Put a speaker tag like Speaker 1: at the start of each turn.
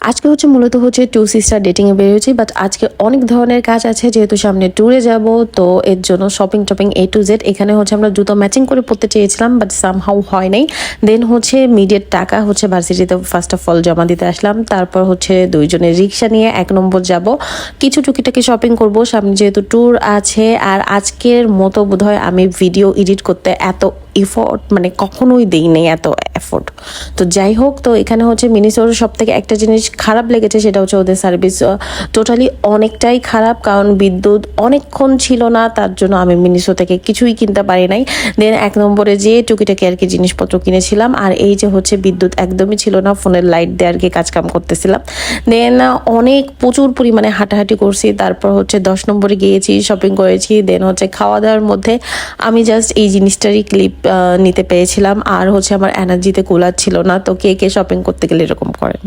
Speaker 1: আজকে হচ্ছে মূলত হচ্ছে টু সিস্টার ডেটিংয়ে বেরিয়েছি বাট আজকে অনেক ধরনের কাজ আছে, যেহেতু সামনে ট্যুরে যাব, তো এর জন্য shopping topping A to Z এখানে হচ্ছে আমরা জুতো ম্যাচিং করে পড়তে চেয়েছিলাম বাট সামহাউ হয় নাই। দেন হচ্ছে মিডিয়ের টাকা হচ্ছে ভার্সিটিতে ফার্স্ট অফ অল জমা দিতে আসলাম, তারপর হচ্ছে দুইজনের রিক্সা নিয়ে এক নম্বর যাব। কিছু টুকিটাকি শপিং করব, সামনে যেহেতু ট্যুর আছে, আর আজকের মতো বোধহয় আমি ভিডিও এডিট করতে এত এফোর্ট মানে কখনোই দেই নেই এত এফোর্ট তো যাই হোক, তো এখানে হচ্ছে মিনিসোর সব থেকে একটা জিনিস খারাপ লেগেছে, সেটা হচ্ছে ওদের সার্ভিস টোটালি অনেকটাই খারাপ, কারণ বিদ্যুৎ অনেকক্ষণ ছিল না, তার জন্য আমি মিনিসো থেকে কিছুই কিনতে পারি নাই। দেন এক নম্বরে যে টুকিটাকি আর কি জিনিসপত্র কিনেছিলাম, আর এই যে হচ্ছে বিদ্যুৎ একদমই ছিল না, ফোনের লাইট দিয়ে আর কি কাজকাম করতেছিলাম। দেন অনেক প্রচুর পরিমাণে হাঁটাহাঁটি করছি, তারপর হচ্ছে দশ নম্বরে গিয়েছি শপিং করেছি দেন হচ্ছে খাওয়া দাওয়ার মধ্যে আমি জাস্ট এই জিনিসটারই ক্লিপ নিতে পেরেছিলাম আর হচ্ছে আমার এনার্জিতে কুলার ছিল না। তো কে কে শপিং করতে গেলে এরকম করেন?